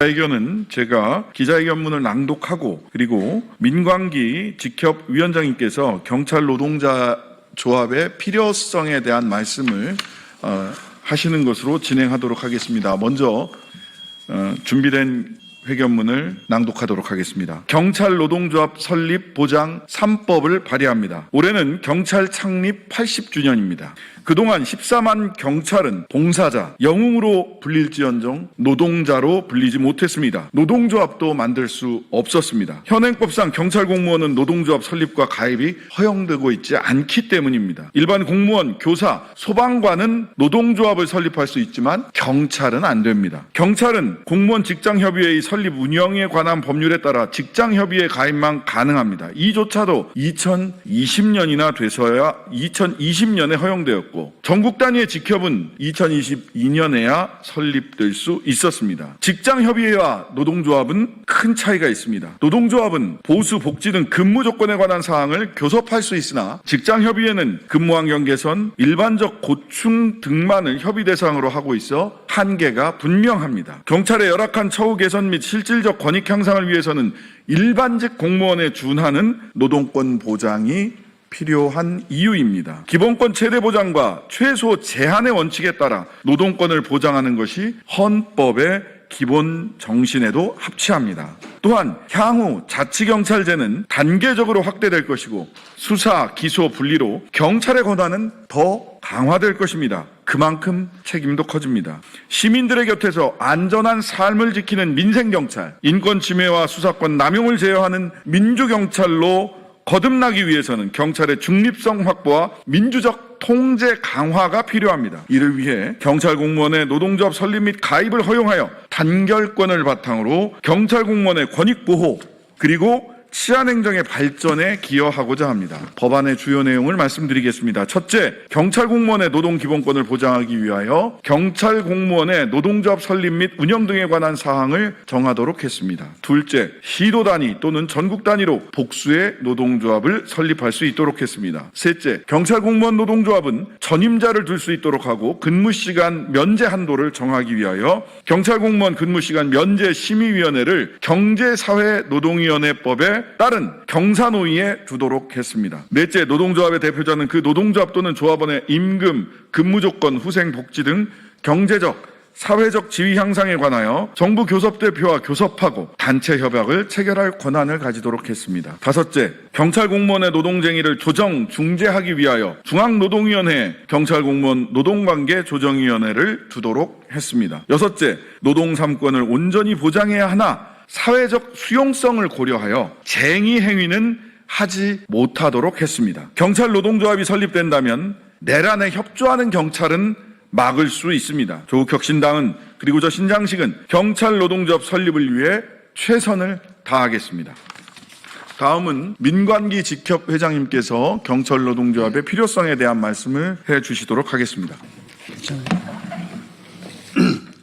기자회견은 제가 기자회견문을 낭독하고 그리고 민광기 직협 위원장님께서 경찰 노동자 조합의 필요성에 대한 말씀을 어, 하시는 것으로 진행하도록 하겠습니다. 먼저 어, 준비된 회견문을 낭독하도록 하겠습니다. 경찰 노동조합 설립 보장 3법을 발의합니다. 올해는 경찰 창립 80주년입니다. 그동안 14만 경찰은 봉사자, 영웅으로 불릴지언정 노동자로 불리지 못했습니다. 노동조합도 만들 수 없었습니다. 현행법상 경찰 공무원은 노동조합 설립과 가입이 허용되고 있지 않기 때문입니다. 일반 공무원, 교사, 소방관은 노동조합을 설립할 수 있지만 경찰은 안 됩니다. 경찰은 공무원 직장협의회의 설립 운영에 관한 법률에 따라 직장 협의회 가입만 가능합니다. 이조차도 2020년이나 돼서야 2020년에 허용되었고 전국 단위의 직협은 2022년에야 설립될 수 있었습니다. 직장 협의회와 노동조합은 큰 차이가 있습니다. 노동조합은 보수, 복지 등 근무 조건에 관한 사항을 교섭할 수 있으나 직장 협의회는 근무 환경 개선, 일반적 고충 등만을 협의 대상으로 하고 있어 한계가 분명합니다. 경찰의 열악한 처우 개선 및 실질적 권익 향상을 위해서는 일반직 공무원에 준하는 노동권 보장이 필요한 이유입니다. 기본권 최대 보장과 최소 제한의 원칙에 따라 노동권을 보장하는 것이 헌법의 기본 정신에도 합치합니다. 또한 향후 자치경찰제는 단계적으로 확대될 것이고 수사, 기소 분리로 경찰의 권한은 더 강화될 것입니다. 그만큼 책임도 커집니다. 시민들의 곁에서 안전한 삶을 지키는 민생경찰, 인권 침해와 수사권 남용을 제어하는 민주경찰로 거듭나기 위해서는 경찰의 중립성 확보와 민주적 통제 강화가 필요합니다. 이를 위해 경찰 공무원의 노동조합 설립 및 가입을 허용하여 단결권을 바탕으로 경찰 공무원의 권익 보호 그리고 치안 행정의 발전에 기여하고자 합니다. 법안의 주요 내용을 말씀드리겠습니다. 첫째, 경찰 공무원의 노동 기본권을 보장하기 위하여 경찰 공무원의 노동조합 설립 및 운영 등에 관한 사항을 정하도록 했습니다. 둘째, 시도 단위 또는 전국 단위로 복수의 노동조합을 설립할 수 있도록 했습니다. 셋째, 경찰 공무원 노동조합은 전임자를 둘 수 있도록 하고 근무 시간 면제 한도를 정하기 위하여 경찰 공무원 근무 시간 면제 심의위원회를 경제사회 노동위원회법에 따른 경사노위에 두도록 했습니다. 넷째, 노동조합의 대표자는 그 노동조합 또는 조합원의 임금, 근무 조건, 후생 복지 등 경제적 사회적 지위 향상에 관하여 정부 교섭대표와 교섭하고 단체 협약을 체결할 권한을 가지도록 했습니다. 다섯째, 경찰 공무원의 노동쟁의를 조정, 중재하기 위하여 중앙노동위원회 경찰 공무원 노동관계 조정위원회를 두도록 했습니다. 여섯째, 노동 3권을 온전히 보장해야 하나 사회적 수용성을 고려하여 쟁의 행위는 하지 못하도록 했습니다. 경찰 노동조합이 설립된다면 내란에 협조하는 경찰은 막을 수 있습니다. 조국 혁신당은 그리고 저 신장식은 경찰 노동조합 설립을 위해 최선을 다하겠습니다. 다음은 민관기 직협 회장님께서 경찰 노동조합의 필요성에 대한 말씀을 해 주시도록 하겠습니다.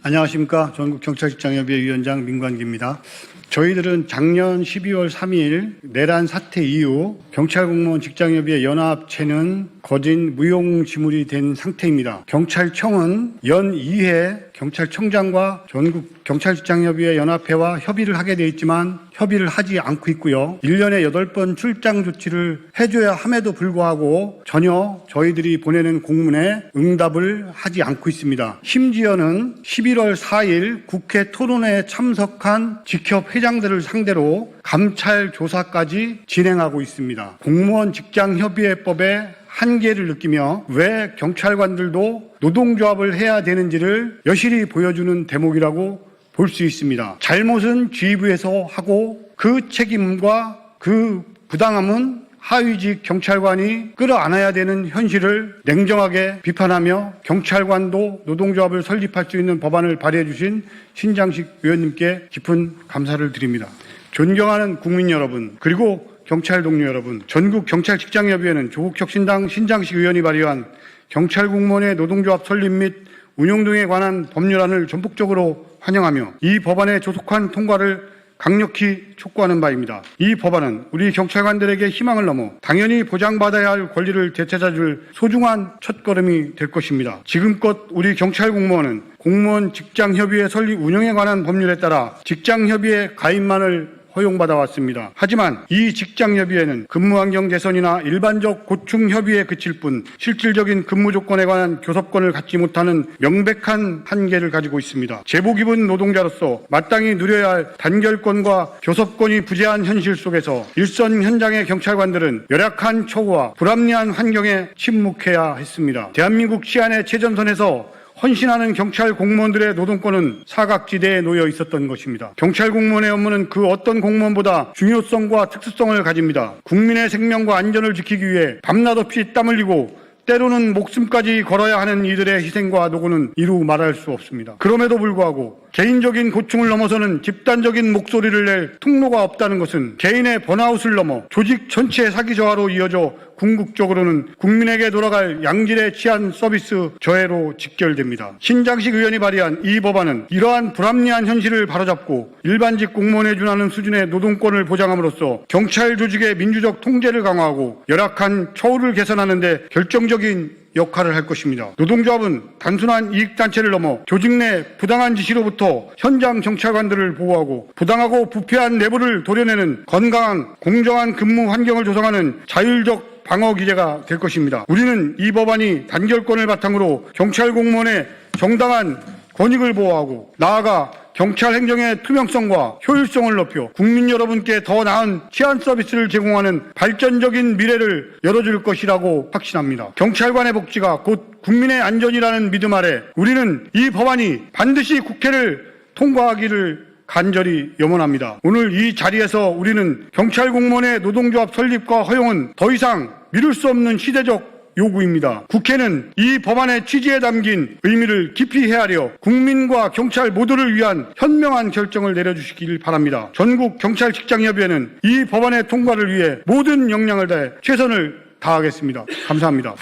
안녕하십니까. 전국경찰직장협의회 위원장 민관기입니다. 저희들은 작년 12월 3일 내란 사태 이후 경찰공무원 직장협의회 연합체는 거진 무용지물이 된 상태입니다. 경찰청은 연 2회 경찰청장과 전국 경찰직장협의회 연합회와 협의를 하게 돼 있지만 협의를 하지 않고 있고요. 1년에 8번 출장 조치를 해줘야 함에도 불구하고 전혀 저희들이 보내는 공문에 응답을 하지 않고 있습니다. 심지어는 11월 4일 국회 토론회에 참석한 직협 회장들을 상대로 감찰 조사까지 진행하고 있습니다. 공무원 직장협의회법에 한계를 느끼며 왜 경찰관들도 노동조합을 해야 되는지를 여실히 보여주는 대목이라고 볼 수 있습니다. 잘못은 지휘부에서 하고 그 책임과 그 부당함은 하위직 경찰관이 끌어안아야 되는 현실을 냉정하게 비판하며 경찰관도 노동조합을 설립할 수 있는 법안을 발의해 주신 신장식 의원님께 깊은 감사를 드립니다. 존경하는 국민 여러분, 그리고 경찰 동료 여러분, 전국 경찰 직장협의회는 조국 혁신당 신장식 의원이 발의한 경찰 공무원의 노동조합 설립 및 운용 등에 관한 법률안을 전폭적으로 환영하며 이 법안의 조속한 통과를 강력히 촉구하는 바입니다. 이 법안은 우리 경찰관들에게 희망을 넘어 당연히 보장받아야 할 권리를 되찾아줄 소중한 첫걸음이 될 것입니다. 지금껏 우리 경찰 공무원은 공무원 직장협의회 설립 운영에 관한 법률에 따라 직장협의회 가입만을 허용받아 왔습니다. 하지만 이 직장 협의회는 근무 환경 개선이나 일반적 고충 협의에 그칠 뿐 실질적인 근무 조건에 관한 교섭권을 갖지 못하는 명백한 한계를 가지고 있습니다. 제복 입은 노동자로서 마땅히 누려야 할 단결권과 교섭권이 부재한 현실 속에서 일선 현장의 경찰관들은 열악한 처우와 불합리한 환경에 침묵해야 했습니다. 대한민국 치안의 최전선에서 헌신하는 경찰 공무원들의 노동권은 사각지대에 놓여 있었던 것입니다. 경찰 공무원의 업무는 그 어떤 공무원보다 중요성과 특수성을 가집니다. 국민의 생명과 안전을 지키기 위해 밤낮 없이 땀 흘리고 때로는 목숨까지 걸어야 하는 이들의 희생과 노고는 이루 말할 수 없습니다. 그럼에도 불구하고 개인적인 고충을 넘어서는 집단적인 목소리를 낼 통로가 없다는 것은 개인의 번아웃을 넘어 조직 전체 사기 저하로 이어져 궁극적으로는 국민에게 돌아갈 양질의 치안 서비스 저해로 직결됩니다. 신장식 의원이 발의한 이 법안은 이러한 불합리한 현실을 바로잡고 일반직 공무원에 준하는 수준의 노동권을 보장함으로써 경찰 조직의 민주적 통제를 강화하고 열악한 처우를 개선하는 데 결정적인 역할을 할 것입니다. 노동조합은 단순한 이익단체를 넘어 조직 내 부당한 지시로부터 현장 경찰관들을 보호하고 부당하고 부패한 내부를 도려내는 건강한 공정한 근무 환경을 조성하는 자율적 방어 기제가 될 것입니다. 우리는 이 법안이 단결권을 바탕으로 경찰 공무원의 정당한 권익을 보호하고 나아가 경찰 행정의 투명성과 효율성을 높여 국민 여러분께 더 나은 치안 서비스를 제공하는 발전적인 미래를 열어줄 것이라고 확신합니다. 경찰관의 복지가 곧 국민의 안전이라는 믿음 아래 우리는 이 법안이 반드시 국회를 통과하기를 간절히 염원합니다. 오늘 이 자리에서 우리는 경찰 공무원의 노동조합 설립과 허용은 더 이상 미룰 수 없는 시대적 요구입니다. 국회는 이 법안의 취지에 담긴 의미를 깊이 헤아려 국민과 경찰 모두를 위한 현명한 결정을 내려주시길 바랍니다. 전국 경찰 직장협의회는 이 법안의 통과를 위해 모든 역량을 다해 최선을 다하겠습니다. 감사합니다.